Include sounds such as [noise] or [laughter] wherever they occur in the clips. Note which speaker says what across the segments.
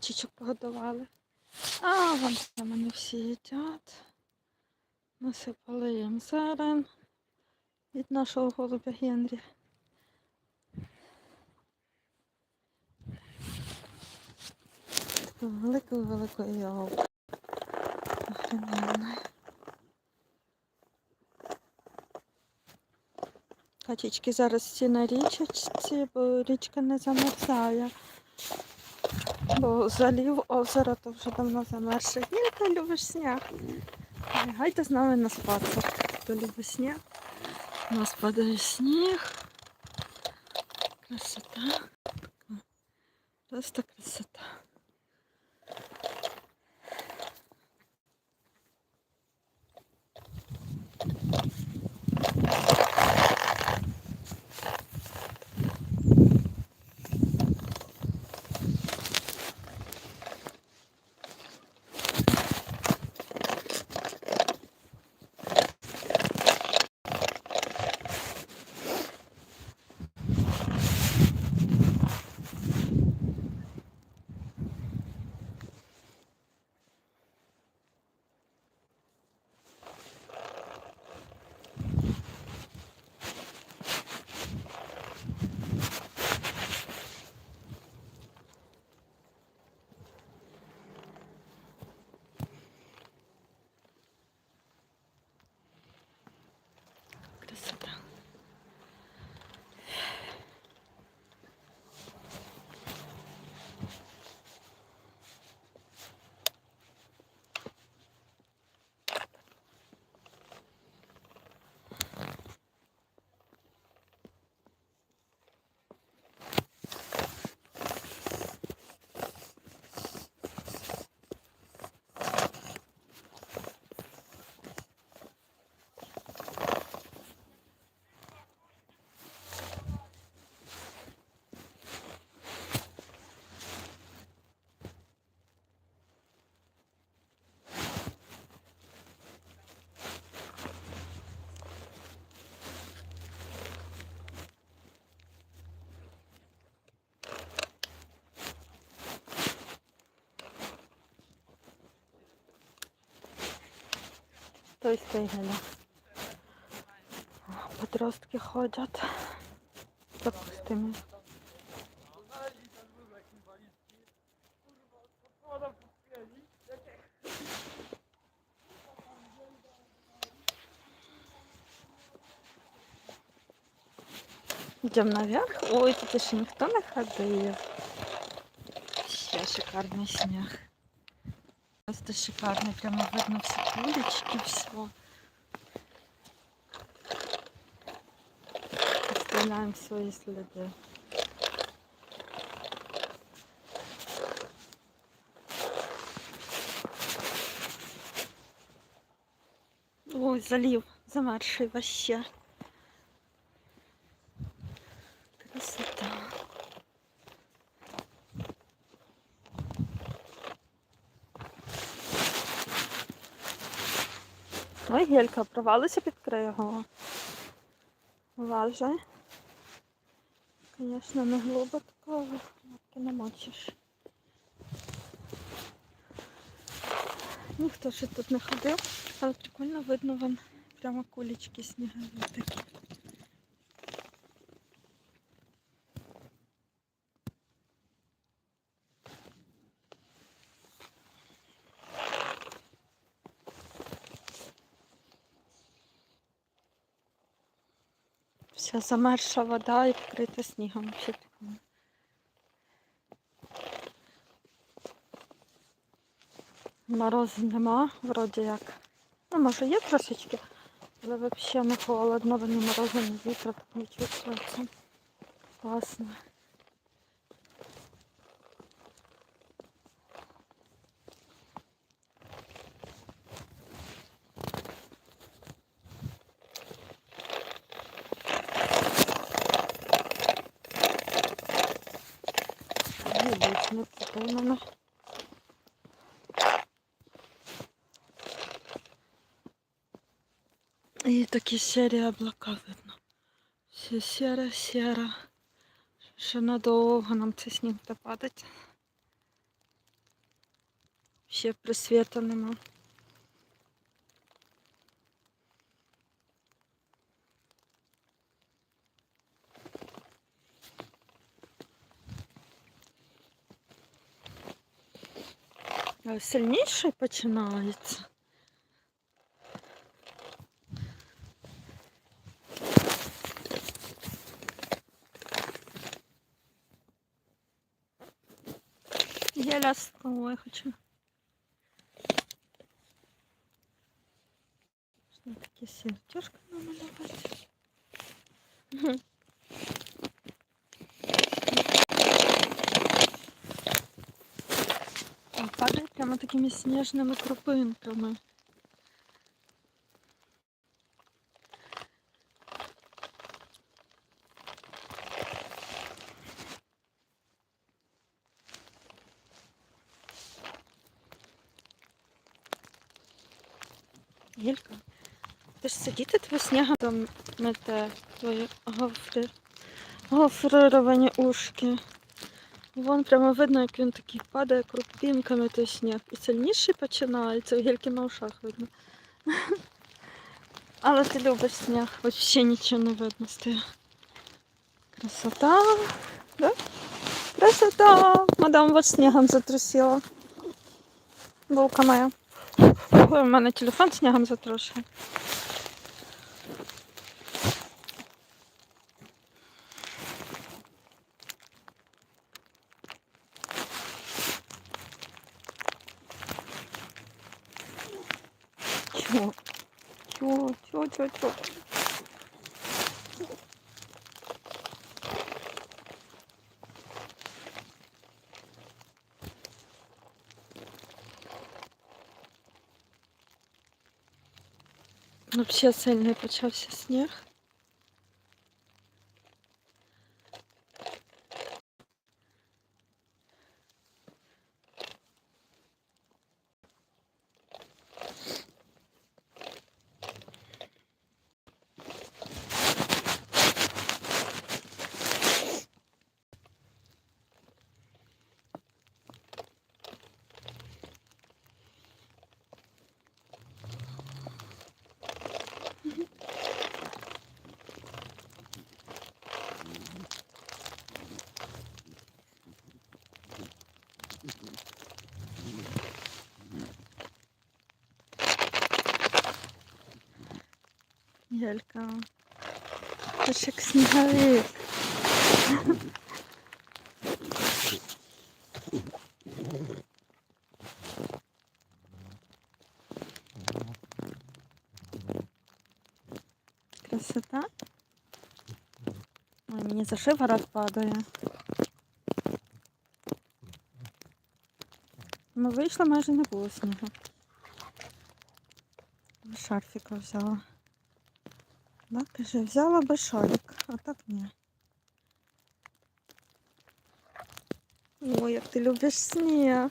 Speaker 1: Чичок погодували. А, вон там вони всі їдять. Насипали їм зерен від нашого голубя Генрі. Таку велику-велику йолку. Охрененна. Качечки зараз всі на річці, бо річка не замерзає. Бо залів озеро то вже давно замерзше. то любиш сніг. Гайте з нами на спадку. Хто любить сніг. У нас падає сніг. Красота. Просто. Красота. Той стигне. Подростки ходять. Допустимо. Йдемо наверх. Ой, тут ще ніхто не ходив. Ще шикарний сніг. Просто шикарный, прямо видно все кулечки, все. Оставляем свои следы. Ой, залив замерзший вообще. Красота. Ой, гелька провалися під кригу. Лаже. Звісно, не глибоко, але лапки не мочиш. Ніхто ще тут не ходив, але прикольно видно вам прямо кулечки снігові такі. Вся замерзша вода і вкрита снігом. Морозу нема, вроді як. Ну, може є трошечки, але взагалі не холодно, вони морозу, ні вітру так не чувствується. Класно. Ой, не цікавий мене. І такі сірі облака видно. Все сіре, сіре. Ще надовго нам цей сніг буде падати. Ще присвіта нема. Сильніше починається. Сейчас ой, хочу. Что таке сердечко намалювати? падает прямо такими снежными крупинками. Єлька, ти ж сидіти тебе снігом там мете твої гофри, гофрировані ушки. Вон прямо видно, як він такий падає крупинками той сніг. І сильніший починається, гільки на ушах видно. [laughs] Але ти любиш сніг, взагалі нічого не видно стає. Красота, да? Красота! Мадам вас снігом затрусила. Булка моя. Ой, у мене телефон снігом затрушив. Чого? Чого? Чого? Чого? чо? Взагалі сильний почався сніг. Єлька. Ти ж як сніговик. Красота. Ой, мені за шиворот падає. Ну, вийшла майже не було снігу. Шарфіка взяла. Да, каже, взяла би шарик, а так ні. Ой, як ти любиш сніг.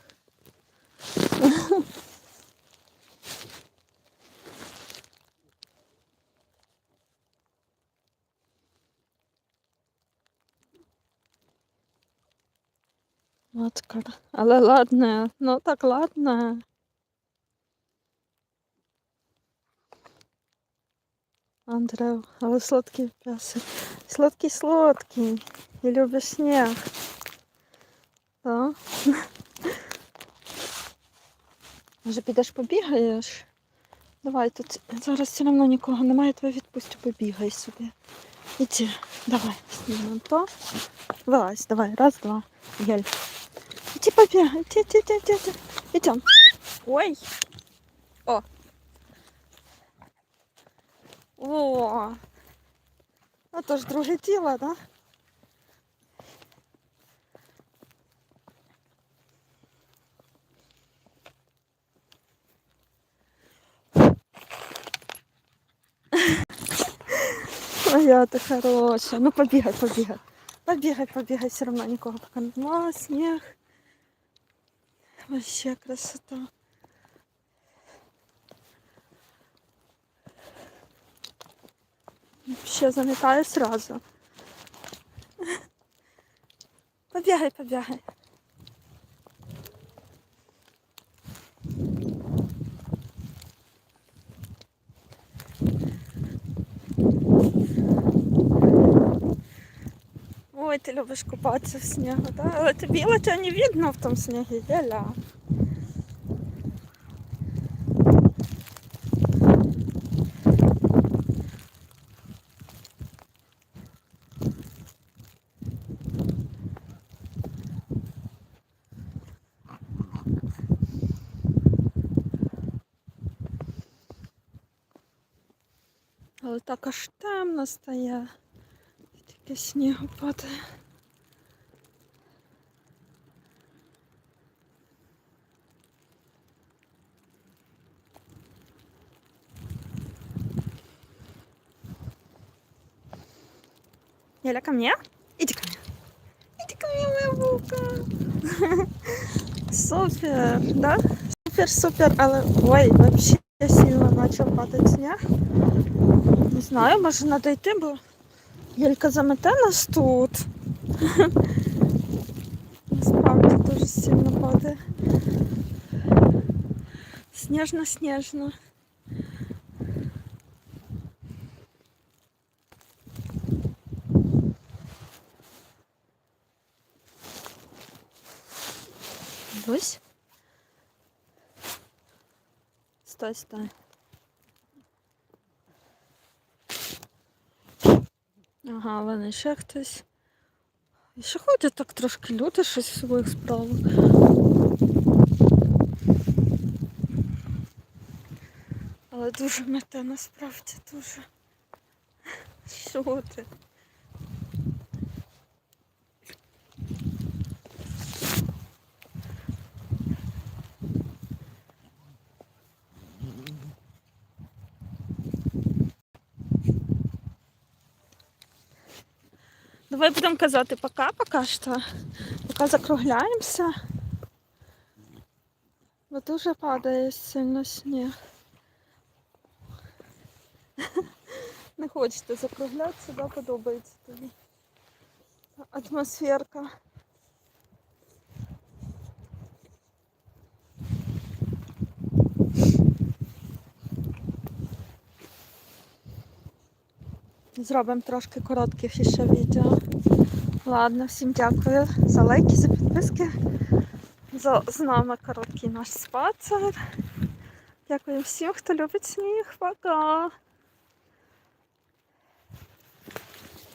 Speaker 1: Кар. Але ладне, ну так ладне. Андрео, але сладкий песик. Сладкий сладкий. І любиш сніг. Так? [laughs] Може підеш побігаєш? Давай, тут зараз все одно нікого немає, тебе відпустю, побігай собі. Іди, давай, знімемо то. Вилазь, давай, раз, два. Гель. Іди побігай, іди, іди, іди, іди. Ідем. Ой. О. О. А то ж друге тіло, да? Моя ти хороша. Ну побігай, побігай. Побігай, побігай, все одно нікого поки нема. Сніг. Вообще красота. Ще замітаю сразу. Побігай, побігай. Ой, ти любиш купатися в снігу, так? Але тобі, але тебе не видно в тому снігі, ля-ля. Але так аж темно стає. І Тільки снігу падає. Еля, ко мне? Иди ко мне. Иди ко мне, моя булка. [laughs] Супер, да? Супер, супер, але ой, вообще сильно начал падать снег. Знаю, може надо йти, бо Єлька замете нас тут. [laughs] Насправді дуже сильно падає. Сніжно, сніжно. Ось. Стой, стой. Ага, вони ще хтось. І ще ходять так трошки люди щось в своїх справах. Але дуже мете насправді дуже. Що ти? Давай будемо казати пока, пока що. Поки закругляємося. Бо дуже падає сильно сніг. [laughs] Не хочете закруглятися, да, подобається тобі. Атмосферка. Зробимо трошки коротких ще відео. Ладно, всім дякую за лайки, за підписки. За з нами короткий наш спацер. Дякую всім, хто любить сніг. Пока!